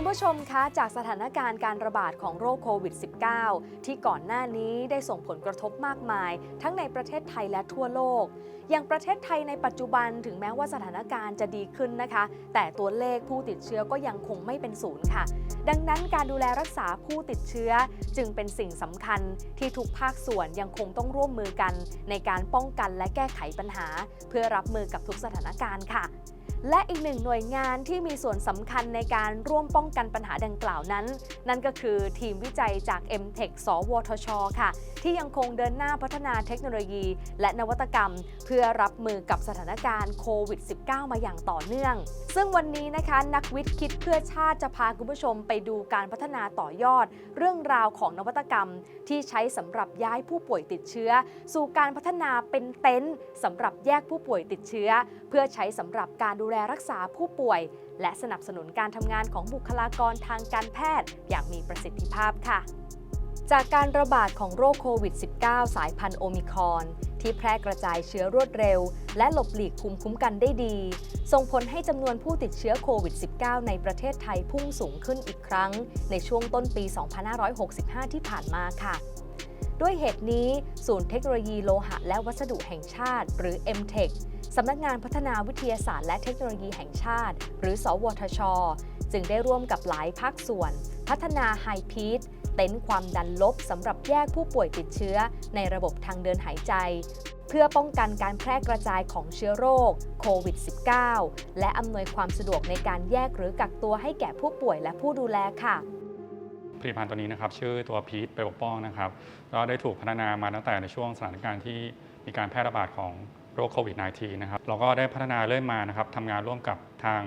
คุณผู้ชมคะ จากสถานการณ์การระบาดของโรคโควิด -19 ที่ก่อนหน้านี้ได้ส่งผลกระทบมากมาย ทั้งในประเทศไทยและทั่วโลก อย่างประเทศไทยในปัจจุบันถึงแม้ว่าสถานการณ์จะดีขึ้นนะคะ แต่ตัวเลขผู้ติดเชื้อก็ยังคงไม่เป็นศูนย์ค่ะ ดังนั้นการดูแลรักษาผู้ติดเชื้อจึงเป็นสิ่งสำคัญที่ทุกภาคส่วนยังคงต้องร่วมมือกัน ในการป้องกันและแก้ไขปัญหา เพื่อรับมือกับทุกสถานการณ์ค่ะ และอีกหนึ่งหน่วยงานที่มีส่วนสำคัญในการร่วมป้องกันปัญหาดังกล่าวนั้น นั่นก็คือทีมวิจัยจาก MTech สวทช ค่ะ ที่ยังคงเดินหน้าพัฒนาเทคโนโลยี และนวัตกรรม เพื่อรับมือกับสถานการณ์โควิด -19 มาอย่างต่อเนื่อง ซึ่งวันนี้นะคะนักวิทย์คิดเพื่อชาติจะพาคุณผู้ชมไปดูการพัฒนาต่อยอด เรื่องราวของนวัตกรรม ที่ใช้สำหรับย้ายผู้ป่วยติดเชื้อ สู่การพัฒนาเป็นเต็นท์สำหรับแยกผู้ป่วยติดเชื้อ เพื่อใช้สำหรับการดูแลรักษาผู้ป่วย และสนับสนุนการทำงานของบุคลากรทางการแพทย์ อย่างมีประสิทธิภาพค่ะ จากการระบาดของโรคโควิด -19 สายพันธุ์โอมิครอนที่แพร่กระจายเชื้อรวดเร็ว และหลบหลีกภูมิคุ้มกันได้ดี ส่งผลให้จำนวนผู้ติดเชื้อโควิด -19 ในประเทศไทยพุ่งสูงขึ้นอีกครั้ง ในช่วงต้นปี 2565 ที่ผ่านมาค่ะ ด้วยเหตุนี้ ศูนย์เทคโนโลยีโลหะและวัสดุแห่งชาติ หรือ MTech สำนักงานพัฒนาวิทยาศาสตร์และเทคโนโลยีแห่งชาติ หรือ สวทช จึงได้ร่วมกับหลายภาคส่วน พัฒนาไฮพีทเต็นท์ความดันลบสำหรับแยกผู้ป่วยติดเชื้อ ในระบบทางเดินหายใจ เพื่อป้องกันการแพร่กระจายของเชื้อโรคโควิด -19 และอำนวยความสะดวกในการแยกหรือกักตัวให้แก่ผู้ป่วยและผู้ดูแลค่ะผลิตภัณฑ์ตัวนี้นะครับชื่อตัวพีทไปปกป้องนะครับก็ได้ถูกพัฒนามาตั้งแต่ในช่วงสถานการณ์ที่มีการแพร่ระบาดของ โรคโควิด -19 นะครับเราก็ได้พัฒนาเรื่อยมานะครับทำงานร่วมกับทาง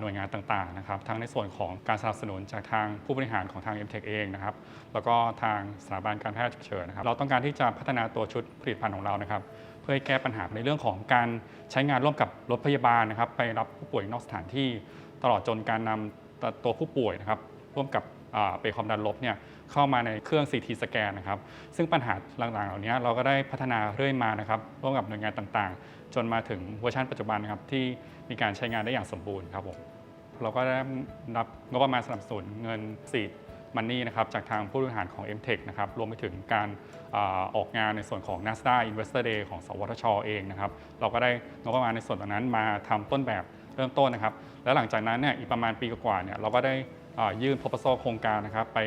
หน่วยงานต่างๆนะครับทั้งในส่วนของการสนับสนุนจากทางผู้บริหารของทาง m t e c h เองนะครับแล้วก็ทางสถาบันการแพทย์ฉุกเฉินนะครับเราต้องการที่จะพัฒนาตัวชุดผลิตภัณฑ์ของเรานะครับเพื่อให้แก้ปัญหาในเรื่องของการใช้งานร่วมกับรถพยาบาลนะครับไปรับผู้ป่วยนอกสถานที่ตลอดจนการนำตัวผู้ป่วยนะครับร่วมกับ เปรย์ความดันลบเนี่ยเข้ามาในเครื่อง CT สแกนนะครับ ซึ่งปัญหาต่างๆเหล่านี้เราก็ได้พัฒนาเรื่อยมานะครับร่วมกับหน่วยงานต่างๆ จนมาถึงเวอร์ชันปัจจุบันนะครับที่มีการใช้งานได้อย่างสมบูรณ์ครับผมเราก็ได้รับงบประมาณสนับสนุนเงินสีดมันนี่นะครับจากทางผู้บริหารของ MTech นะครับรวมไปถึงการอออกงานในส่วนของ NASDAQ Investor Day ของ สวทชเองนะครับเราก็ได้งบประมาณในส่วนตรงนั้นมาทำต้นแบบเริ่มต้นนะครับ แล้วหลังจากนั้นเนี่ยอีกประมาณปีกว่าๆเนี่ยเราก็ได้ ยื่น proposal โครงการนะครับไป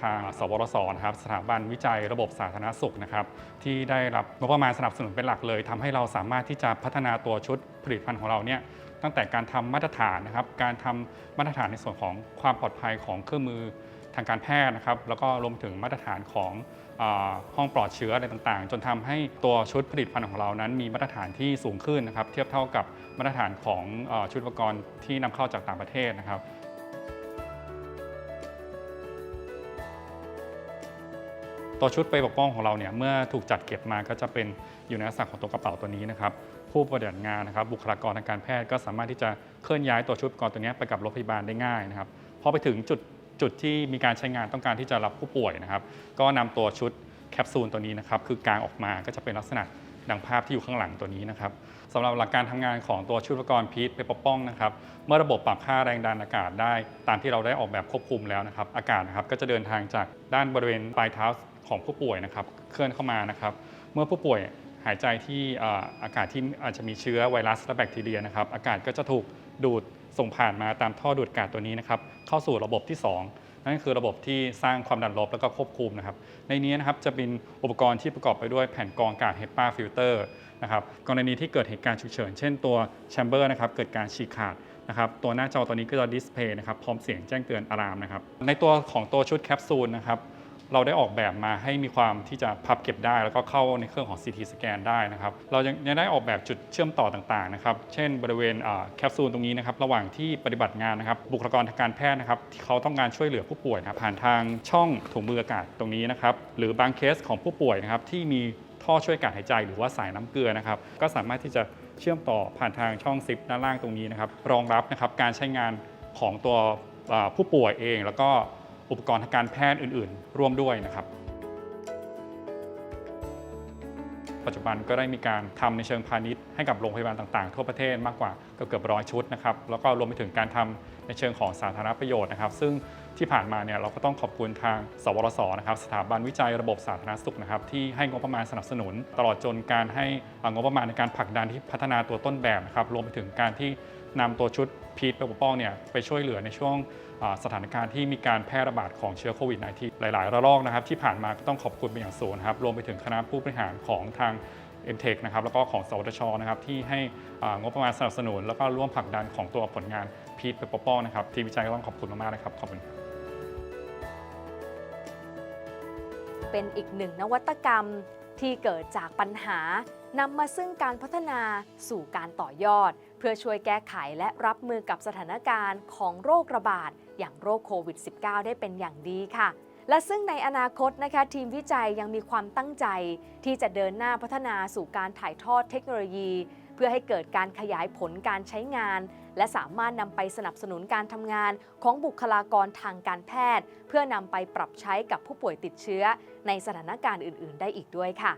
ทางสวรสนะครับสถาบันวิจัยระบบสาธารณสุขนะครับที่ได้รับงบประมาณสนับสนุนเป็นหลักเลยทำให้เราสามารถที่จะพัฒนาตัวชุดผลิตภัณฑ์ของเราเนี่ยตั้งแต่การทำมาตรฐานนะครับ การทำมาตรฐานในส่วนของความปลอดภัยของเครื่องมือทางการแพทย์นะครับ แล้วก็รวมถึงมาตรฐานของห้องปลอดเชื้ออะไรต่างๆ จนทำให้ตัวชุดผลิตภัณฑ์ของเรานั้น มีมาตรฐานที่สูงขึ้นนะครับ เทียบเท่ากับมาตรฐานของชุดอุปกรณ์ที่นำเข้าจากต่างประเทศนะครับ ตัวชุดไปปกป้องของเราเนี่ยเมื่อถูกจัดเก็บมาก็จะเป็นอยู่ในลักษณะของตัวกระเป๋าตัวนี้นะครับผู้ปฏิบัติงานนะครับบุคลากรทางการแพทย์ก็สามารถที่จะเคลื่อนย้ายตัวชุดอุปกรณ์ตัวนี้ไปกับรถพยาบาลได้ง่ายนะครับพอไปถึงจุดจุดที่มีการใช้งานต้องการที่จะรับผู้ป่วยนะครับ ก็นำตัวชุดแคปซูลตัวนี้นะครับคือกางออกมาก็จะเป็นลักษณะดังภาพที่อยู่ข้างหลังตัวนี้นะครับสำหรับหลักการทำงานของตัวชุดอุปกรณ์พีทไปปป้องนะครับ เมื่อระบบปรับค่าแรงดันอากาศได้ ตามที่เราได้ออกแบบควบคุมแล้วนะครับ อากาศนะครับก็จะเดินทางจากด้านบริเวณปลายเท้า ของผู้ป่วยนะครับเคลื่อนเข้ามานะครับ เมื่อผู้ป่วยหายใจที่อากาศที่อาจจะมีเชื้อไวรัสและแบคทีเรียนะครับ อากาศก็จะถูกดูดส่งผ่านมาตามท่อดูดอากาศตัวนี้นะครับ เข้าสู่ระบบที่ 2 นั่นก็คือระบบที่สร้างความดันลบแล้วก็ควบคุมนะครับ ในนี้นะครับจะเป็นอุปกรณ์ที่ประกอบไปด้วยแผ่นกรองอากาศ HEPA filter นะครับกรณีที่เกิดเหตุการณ์ฉุกเฉิน เช่นตัวแชมเบอร์นะครับเกิดการฉีกขาดนะครับตัวหน้าจอตัวนี้ก็จะดิสเพย์นะครับพร้อมเสียงแจ้งเตือนอะลามนะครับในตัวของตัวชุดแคปซูลนะครับ เราได้ออกแบบมาให้มีความที่จะพับเก็บได้ แล้วก็เข้าในเครื่องของ CT สแกนได้นะครับเรายังได้ออกแบบจุดเชื่อมต่อต่างๆนะครับเช่น บริเวณแคปซูลตรงนี้นะครับระหว่างที่ปฏิบัติงานนะครับบุคลากรทางการแพทย์นะครับที่เขาต้องการช่วยเหลือผู้ป่วยนะครับผ่านทางช่องถุงมืออากาศตรงนี้นะครับหรือบางเคสของผู้ป่วยนะครับที่มีท่อช่วยการหายใจหรือว่าสายน้ำเกลือนะครับก็สามารถที่จะเชื่อมต่อผ่านทางช่องซิปด้านล่างตรงนี้นะครับรองรับนะครับการใช้งานของตัวผู้ป่วยเองแล้วก็ อุปกรณ์ทางการแพทย์อื่น ๆ ร่วมด้วยนะครับ ปัจจุบันก็ได้มีการทำในเชิงพาณิชย์ให้กับโรงพยาบาลต่างๆ ทั่วประเทศมากกว่าเกือบร้อยชุดนะครับแล้วก็รวมไปถึงการทในเชิงของสาธารณประโยชน์นะครับ ซึ่งที่ผ่านมาเนี่ยเราก็ต้องขอบคุณทาง สวรสนะครับสถาบันวิจัยระบบสาธารณสุขนะครับที่ให้งบประมาณสนับสนุน ตลอดจนการให้งบประมาณในการผลักดันที่พัฒนาตัวต้นแบบนะครับรวมไปถึงการที่นำตัวชุดพีทไปปกป้องเนี่ยไปช่วยเหลือในช่วงสถานการณ์ที่มีการแพร่ระบาดของเชื้อโควิด -19 หลาย ๆ ระลอกนะครับที่ผ่านมาก็ต้องขอบคุณเป็นอย่างสูงครับรวมไปถึงคณะผู้บริหารของทาง m t e c h นะครับแล้วก็ของสวทชนะครับที่ให้งบประมาณสนับสนุน แล้วก็ร่วมผลักดันของตัวผลงาน พีทไปปกป้อนะครับทีมวิจัยก็ต้องขอบคุณมากๆนะครับขอบคุณเป็นอีกหนึ่งนวัตกรรมที่เกิดจากปัญหานำมาซึ่งการพัฒนาสู่การต่อยอด เพื่อช่วยแก้ไขและรับมือกับสถานการณ์ของโรคระบาด อย่างโรคโควิด -19 ได้เป็นอย่างดีค่ะ และซึ่งในอนาคตนะคะทีมวิจัยยังมีความตั้งใจ ที่จะเดินหน้าพัฒนาสู่การถ่ายทอดเทคโนโลยีเพื่อให้เกิดการขยายผลการใช้งาน และสามารถนำไปสนับสนุนการทำงานของบุคลากรทางการแพทย์ เพื่อนำไปปรับใช้กับผู้ป่วยติดเชื้อ ในสถานการณ์อื่น ๆ ได้อีกด้วยค่ะ